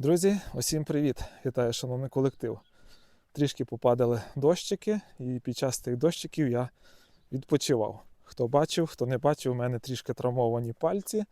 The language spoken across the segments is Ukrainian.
Друзі, усім привіт! Вітаю, шановний колектив. Трішки попадали дощики, і під час тих дощиків я відпочивав. Хто бачив, хто не бачив, у мене трішки травмовані пальці.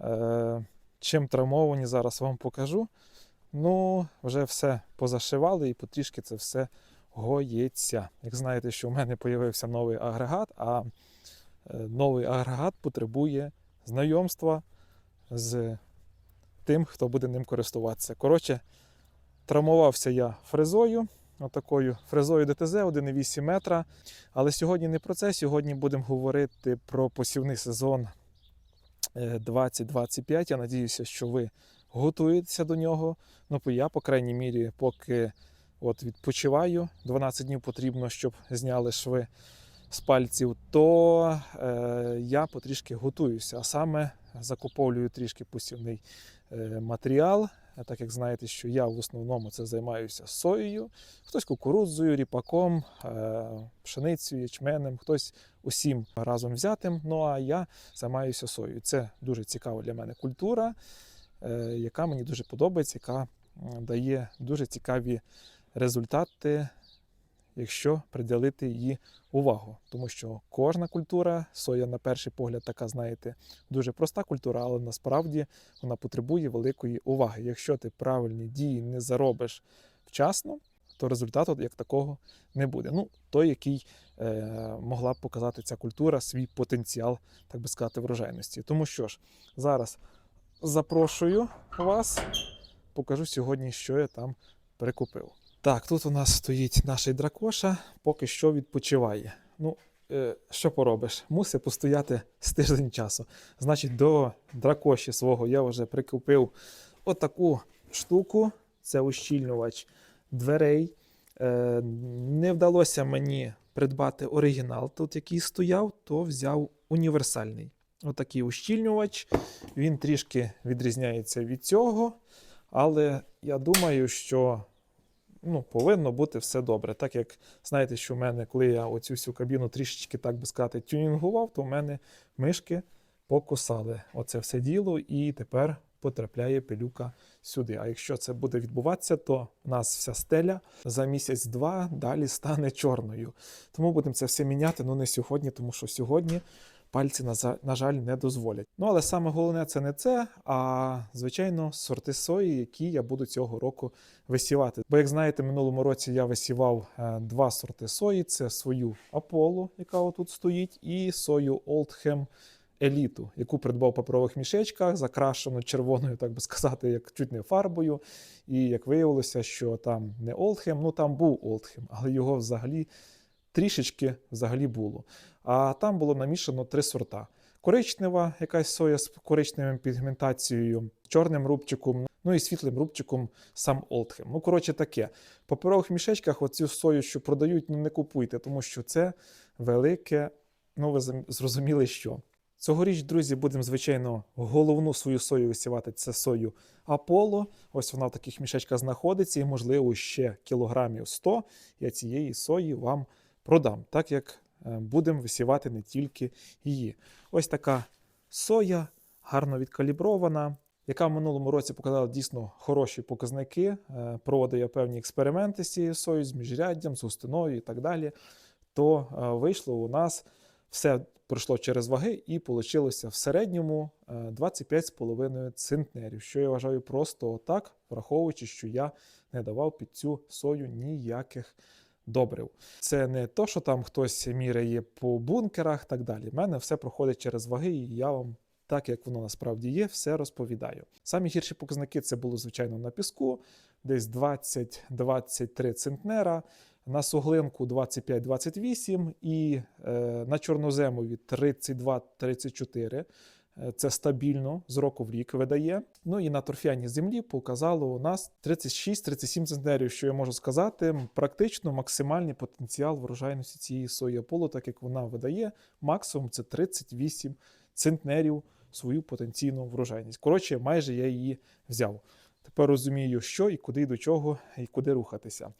Е, чим травмовані, зараз вам покажу. Ну, вже все позашивали і потрішки це все гоїться. Як знаєте, що в мене з'явився новий агрегат, а е, новий агрегат потребує знайомства з тим, хто буде ним користуватися. Коротше, травмувався я фрезою, отакою фрезою ДТЗ 1,8 метра. Але сьогодні не про це. Сьогодні будемо говорити про посівний сезон е, 2025. Я надіюся, що ви готуєтеся до нього. Ну, я, по крайній мірі, поки от відпочиваю, 12 днів потрібно, щоб зняли шви з пальців, то е, я потрішки готуюся, а саме закуповую трішки посівний е, матеріал. Так як знаєте, що я в основному це займаюся соєю, хтось кукурудзою, ріпаком, е, пшеницею, ячменем, хтось усім разом взятим. Ну а я займаюся соєю. Це дуже цікава для мене культура, е, яка мені дуже подобається, яка дає дуже цікаві результати, якщо приділити її увагу. Тому що кожна культура, соя, на перший погляд, така, знаєте, дуже проста культура, але насправді вона потребує великої уваги. Якщо ти правильні дії не заробиш вчасно, то результату як такого не буде. Ну, той, який е, могла б показати ця культура свій потенціал, так би сказати, врожайності. Тому що ж, зараз запрошую вас, покажу сьогодні, що я там прикупив. Так, тут у нас стоїть наш дракоша, поки що відпочиває. Ну, е, що поробиш? Мусить постояти з тиждень часу. Значить, до дракоші свого я вже прикупив отаку штуку. Це ущільнювач дверей. Е, не вдалося мені придбати оригінал, тут який стояв, то взяв універсальний. Отакий ущільнювач. Він трішки відрізняється від цього, але я думаю, що ну, повинно бути все добре. Так як знаєте, що в мене, коли я оцю всю кабіну трішечки, так би сказати, тюнінгував, то в мене мишки покусали оце все діло, і тепер потрапляє пилюка сюди. А якщо це буде відбуватися, то у нас вся стеля за місяць-два далі стане чорною. Тому будемо це все міняти, ну не сьогодні, тому що сьогодні. Пальці, на жаль, не дозволять. Ну, але саме головне це не це, а звичайно сорти сої, які я буду цього року висівати. Бо, як знаєте, минулому році я висівав е, два сорти сої: це свою Аполло, яка отут стоїть, і сою Oldham Еліту, яку придбав в паперових мішечках, закрашену червоною, так би сказати, як чуть не фарбою. І як виявилося, що там не Oldham, ну там був Oldham, але його взагалі трішечки взагалі було. А там було намішано три сорта: коричнева, якась соя з коричневою пігментацією, чорним рубчиком, ну і світлим рубчиком сам Олдхем. Ну, коротше, таке. В паперових мішечках оцю сою, що продають, ну не купуйте, тому що це велике, ну ви зрозуміли, що. Цьогоріч, друзі, будемо, звичайно, головну свою сою висівати це сою Аполло. Ось вона в таких мішечках знаходиться, і, можливо, ще кілограмів 100 я цієї сої вам продам, так як е, будемо висівати не тільки її. Ось така соя, гарно відкалібрована, яка в минулому році показала дійсно хороші показники. Е, Проводив я певні експерименти з цією соєю, з міжряддям, з густиною і так далі. То е, вийшло у нас все пройшло через ваги, і вийшло в середньому е, 25,5 центнерів, що я вважаю просто отак, враховуючи, що я не давав під цю сою ніяких добрив. Це не то, що там хтось міряє по бункерах так далі. У мене все проходить через ваги, і я вам, так як воно насправді є, все розповідаю. Самі гірші показники це було, звичайно, на піску, десь 20-23 центнера. На суглинку 25-28 і е, на чорноземові 32-34. Е, Це стабільно з року в рік видає. Ну і на торфяній землі показало у нас 36-37 центнерів, що я можу сказати, практично максимальний потенціал врожайності цієї сої Аполло, так як вона видає, максимум це 38 центнерів свою потенційну врожайність. Коротше, майже я її взяв. Тепер розумію, що і куди, і до чого, і куди рухатися.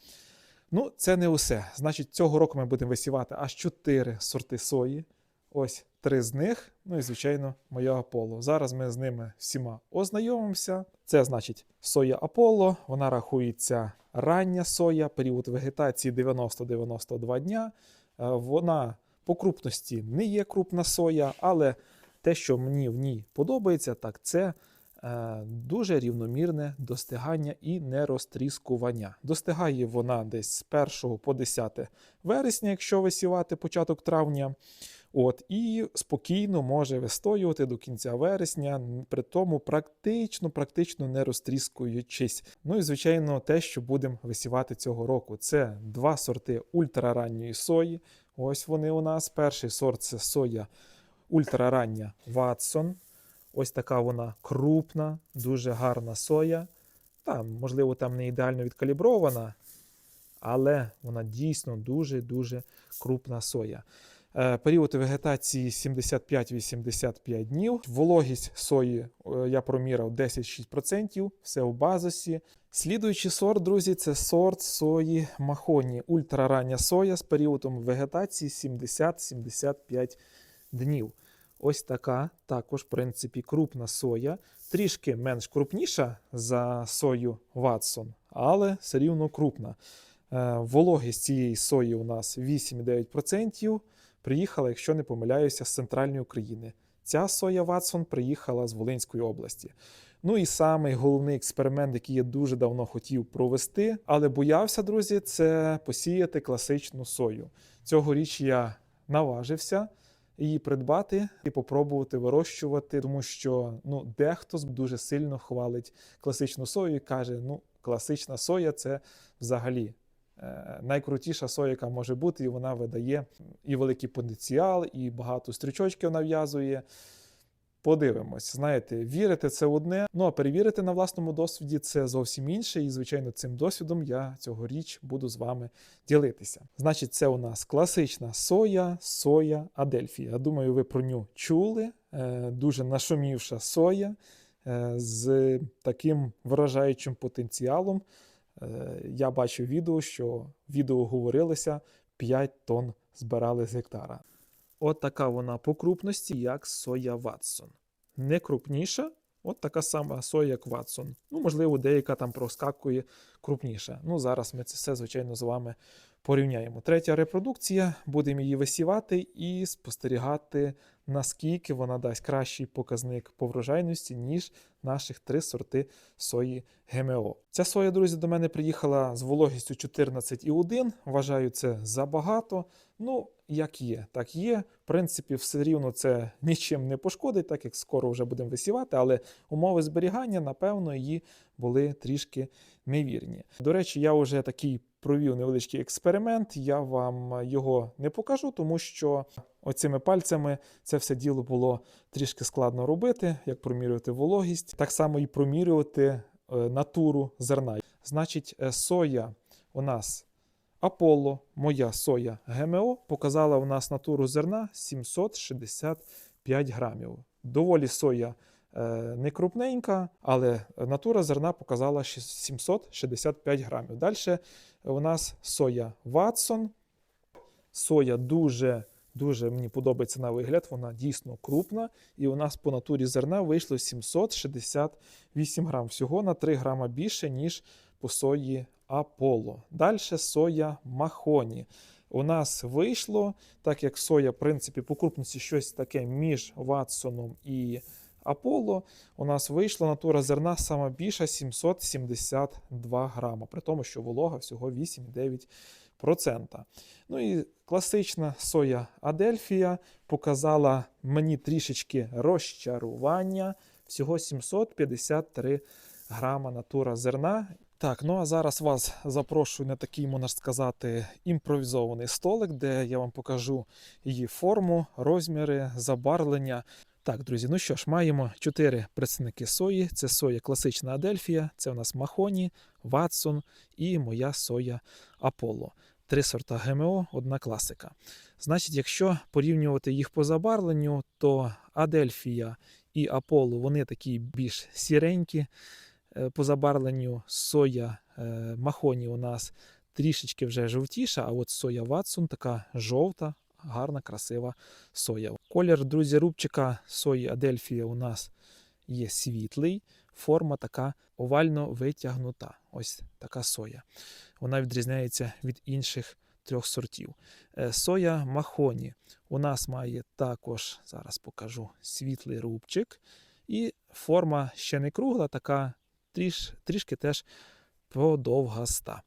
Ну, це не усе. Значить, цього року ми будемо висівати аж 4 сорти сої. Ось три з них, ну і звичайно, моя Аполло. Зараз ми з ними всіма ознайомимося. Це значить соя Аполло. Вона рахується рання соя, період вегетації 90-92 дня. Е, Вона по крупності не є крупна соя, але те, що мені в ній подобається, так це е, дуже рівномірне достигання і нерозтріскування. Достигає вона десь з 1 по 10 вересня, якщо висівати початок травня. От, і спокійно може вистоювати до кінця вересня, при тому практично, практично не розтріскуючись. Ну і звичайно, те, що будемо висівати цього року, це два сорти ультраранньої сої. Ось вони у нас. Перший сорт це соя ультрарання Ватсон. Ось така вона крупна, дуже гарна соя. Там, можливо, там не ідеально відкалібрована, але вона дійсно дуже-дуже крупна соя. Е, Період вегетації 75-85 днів. Вологість сої е, я проміряв 10-6%, все в базисі. Слідуючий сорт, друзі, це сорт сої Махоні. Ультрарання соя з періодом вегетації 70-75 днів. Ось така також, в принципі, крупна соя, трішки менш крупніша за сою Ватсон, але все рівно крупна. Е, Вологість цієї сої у нас 8,9%. Приїхала, якщо не помиляюся, з центральної України. Ця соя Ватсон приїхала з Волинської області. Ну і самий головний експеримент, який я дуже давно хотів провести, але боявся, друзі, це посіяти класичну сою. Цьогоріч я наважився її придбати і попробувати вирощувати, тому що ну, дехто дуже сильно хвалить класичну сою і каже: ну, класична соя це взагалі найкрутіша соя, яка може бути, і вона видає і великий потенціал, і багато стрічочків нав'язує. Подивимось, знаєте, вірити це одне, ну а перевірити на власному досвіді це зовсім інше. І, звичайно, цим досвідом я цьогоріч буду з вами ділитися. Значить, це у нас класична соя, соя Адельфія. Думаю, ви про нього чули. Е, Дуже нашумівша соя е, з таким вражаючим потенціалом. Е, Я бачив відео, що відео говорилося 5 тонн збирали з гектара. От така вона по крупності, як соя Ватсон. Не крупніша, от така сама соя, як Ватсон. Ну, можливо, деяка там проскакує крупніша. Ну, зараз ми це все, звичайно, з вами порівняємо. Третя репродукція, будемо її висівати і спостерігати, наскільки вона дасть кращий показник по врожайності, ніж наших три сорти сої ГМО. Ця соя, друзі, до мене приїхала з вологістю 14,1. Вважаю це забагато. Ну, як є, так є. В принципі, все рівно це нічим не пошкодить, так як скоро вже будемо висівати, але умови зберігання, напевно, її були трішки невірні. До речі, я вже такий провів невеличкий експеримент. Я вам його не покажу, тому що оцими пальцями це все діло було трішки складно робити, як промірювати вологість, так само і промірювати е, натуру зерна. Значить, е, соя у нас Аполло, моя соя ГМО, показала у нас натуру зерна 765 грамів. Доволі соя е, не крупненька, але натура зерна показала щ- 765 грамів. Далі у нас соя Ватсон. Соя дуже, дуже мені подобається на вигляд, вона дійсно крупна. І у нас по натурі зерна вийшло 768 грам. Всього на 3 грама більше, ніж по сої Аполло. Далі соя Махоні. У нас вийшло, так як соя, в принципі, по крупності щось таке між Ватсоном і Аполло. У нас вийшла натура зерна сама більша 772 грама, при тому, що волога всього 8,9%. Ну і класична соя Адельфія показала мені трішечки розчарування. Всього 753 грама натура зерна. Так, ну а зараз вас запрошую на такий, можна сказати, імпровізований столик, де я вам покажу її форму, розміри, забарвлення. Так, друзі, ну що ж, маємо чотири представники сої. Це соя класична Адельфія, це у нас Махоні, Ватсон і моя соя Аполло. Три сорта ГМО, одна класика. Значить, якщо порівнювати їх по забарвленню, то Адельфія і Аполло вони такі більш сіренькі. Е, По забарвленню соя е, Махоні у нас трішечки вже жовтіша, а от соя Ватсон така жовта, гарна, красива соя. Колір, друзі, рубчика сої Адельфія у нас є світлий, форма така овально витягнута. Ось така соя. Вона відрізняється від інших трьох сортів. Е, Соя Махоні у нас має також, зараз покажу, світлий рубчик. І форма ще не кругла, така тріш, трішки теж подовгаста.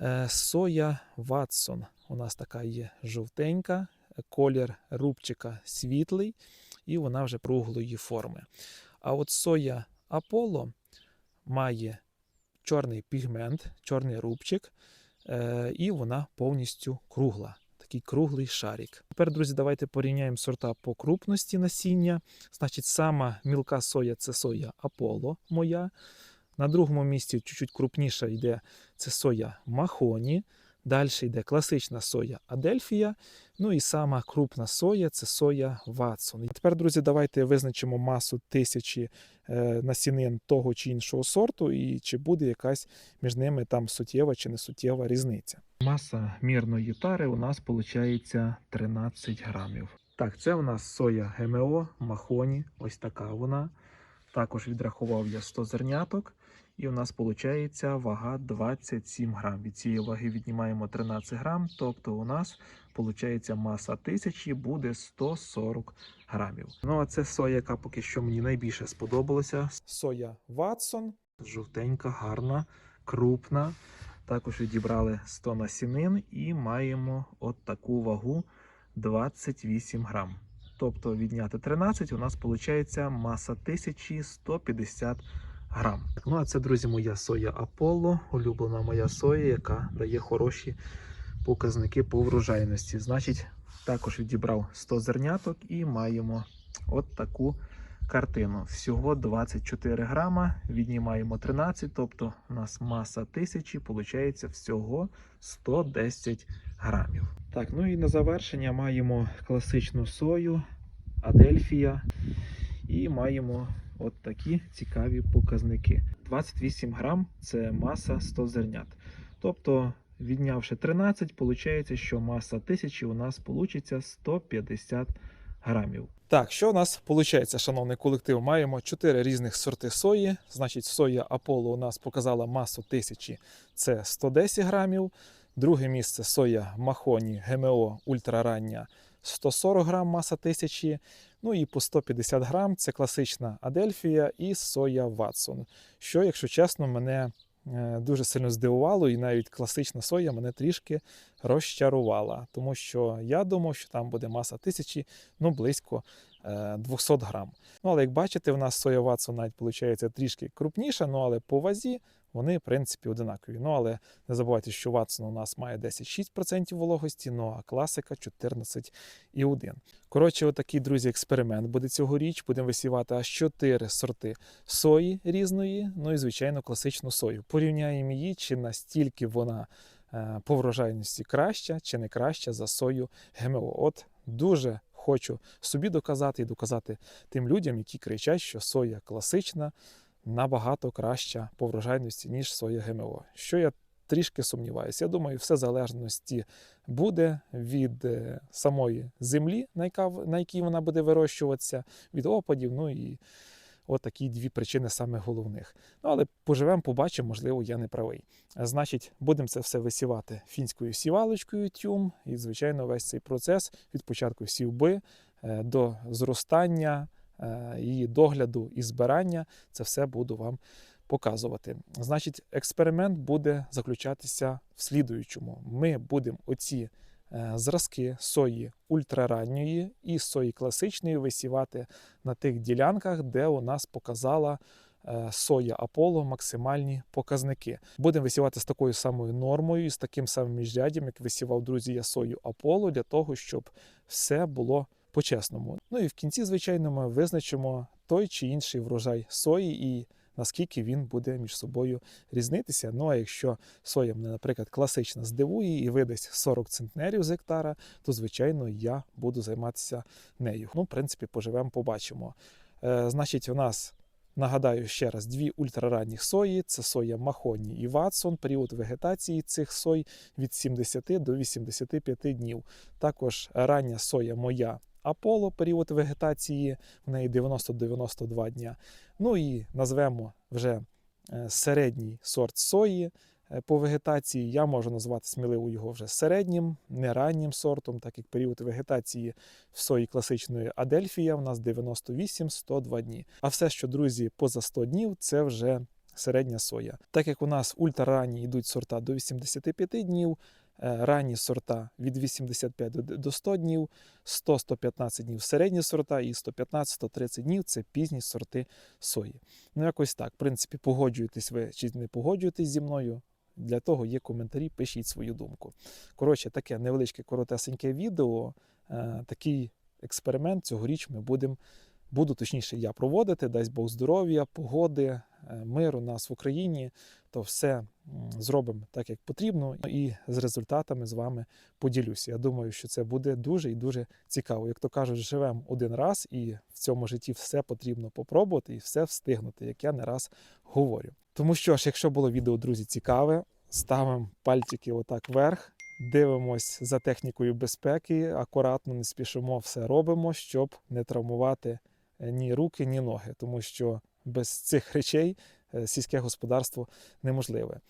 Е, Соя Ватсон у нас така є жовтенька, колір рубчика світлий, і вона вже круглої форми. А от соя Аполло має чорний пігмент, чорний рубчик, е, і вона повністю кругла. Такий круглий шарик. Тепер, друзі, давайте порівняємо сорта по крупності насіння. Значить, сама мілка соя це соя Аполло моя. На другому місці чуть-чуть крупніша йде це соя Махоні. Далі йде класична соя Адельфія. Ну і сама крупна соя це соя Ватсон. І тепер, друзі, давайте визначимо масу тисячі е, насінин того чи іншого сорту, і чи буде якась між ними там суттєва чи не суттєва різниця. Маса мірної тари у нас виходить 13 грамів. Так, це у нас соя ГМО, Махоні, ось така вона. Також відрахував я 100 зерняток. І у нас виходить вага 27 грам. Від цієї ваги віднімаємо 13 грам, тобто у нас виходить маса тисячі буде 140 грамів. Ну а це соя, яка поки що мені найбільше сподобалася. Соя Ватсон, жовтенька, гарна, крупна. Також відібрали 100 насінин і маємо от таку вагу 28 грам. Тобто відняти 13, у нас виходить маса 1150 грам. Ну а це, друзі, моя соя Аполло, улюблена моя соя, яка дає хороші показники по врожайності. Значить, також відібрав 100 зерняток і маємо от таку картину. Всього 24 грама, віднімаємо 13, тобто у нас маса 1000, виходить всього 110 грамів. Так, ну і на завершення маємо класичну сою Адельфія. І маємо от такі цікаві показники. 28 грам це маса 100 зернят. Тобто, віднявши 13, виходить, що маса 1000 у нас вийде 150 грамів. Так, що у нас виходить, шановний колектив? Маємо 4 різних сорти сої. Значить, соя Аполло у нас показала масу 1000 це 110 грамів. Друге місце соя Махоні ГМО ультрарання 140 грам маса 1000. Ну і по 150 грам це класична Адельфія і соя Ватсон. Що, якщо чесно, мене е, дуже сильно здивувало, і навіть класична соя мене трішки розчарувала, тому що я думав, що там буде маса 1000, ну близько 200 грам. Ну, але як бачите, в нас Ватсон навіть виходить трішки крупніша, ну але по вазі вони, в принципі, одинакові. Ну, але не забувайте, що Ватсон у нас має 10,6% вологості, ну а класика 14,1%. Коротше, отакий, друзі, експеримент буде цьогоріч. Будемо висівати аж 4 сорти сої різної, ну і, звичайно, класичну сою. Порівняємо її, чи настільки вона е, по врожайності краща, чи не краща за сою ГМО. От дуже хочу собі доказати і доказати тим людям, які кричать, що соя класична набагато краща по врожайності, ніж соя ГМО. Що я трішки сумніваюся. Я думаю, все залежності буде від е, самої землі, на якій вона буде вирощуватися, від опадів. Ну і от дві причини саме головних. Ну, але поживемо, побачимо, можливо, я не правий. Значить, будемо це все висівати фінською сівалочкою тюм. І, звичайно, весь цей процес від початку сівби е, до зростання е, її догляду і збирання. Це все буду вам показувати. Значить, експеримент буде заключатися в слідуючому. Ми будемо оці зразки сої ультраранньої і сої класичної висівати на тих ділянках, де у нас показала е, соя Аполло максимальні показники. Будемо висівати з такою самою нормою з таким самим міжряддям, як висівав друзі я сою Аполло, для того, щоб все було по-чесному. Ну і в кінці, звичайно, ми визначимо той чи інший врожай сої і наскільки він буде між собою різнитися. Ну а якщо соя мене, наприклад, класична здивує і видасть 40 центнерів з гектара, то звичайно я буду займатися нею. Ну, в принципі, поживемо, побачимо. Е, Значить, у нас Нагадаю ще раз: дві ультраранніх сої це соя Махоні і Ватсон. Період вегетації цих сой від 70 до 85 днів. Також рання соя моя Аполло, період вегетації в неї 90-92 дня. Ну і назвемо вже е, середній сорт сої е, по вегетації. Я можу назвати сміливо його вже середнім, не раннім сортом, так як період вегетації в сої класичної Адельфія в нас 98-102 дні. А все, що друзі, поза 100 днів, це вже середня соя. Так як у нас ультраранні йдуть сорта до 85 днів, ранні сорта від 85 до- до 100 днів, 100-115 днів середні сорта і 115-130 днів це пізні сорти сої. Ну, якось так. В принципі, погоджуєтесь ви чи не погоджуєтесь зі мною. Для того є коментарі, пишіть свою думку. Коротше, таке невеличке коротесеньке відео. Е, такий експеримент цьогоріч ми будемо, буду точніше я проводити, дасть Бог здоров'я, погоди, е, миру нас в Україні, то все зробимо так, як потрібно, і з результатами з вами поділюся. Я думаю, що це буде дуже і дуже цікаво. Як то кажуть, живемо один раз, і в цьому житті все потрібно попробувати і все встигнути, як я не раз говорю. Тому що ж, якщо було відео, друзі, цікаве, ставимо пальчики отак вверх, дивимось за технікою безпеки, акуратно не спішимо, все робимо, щоб не травмувати е, ні руки, ні ноги, тому що без цих речей е, сільське господарство неможливе.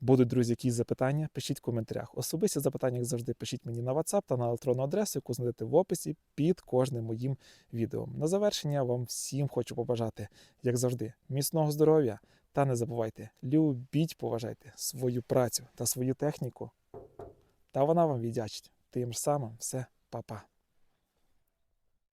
Будуть, друзі, якісь запитання, пишіть в коментарях. Особисті запитання, як завжди, пишіть мені на WhatsApp та на електронну адресу, яку знайдете в описі під кожним моїм відео. На завершення вам всім хочу побажати, як завжди, міцного здоров'я. Та не забувайте, любіть, поважайте свою працю та свою техніку. Та вона вам віддячить. Тим ж самим все, па-па.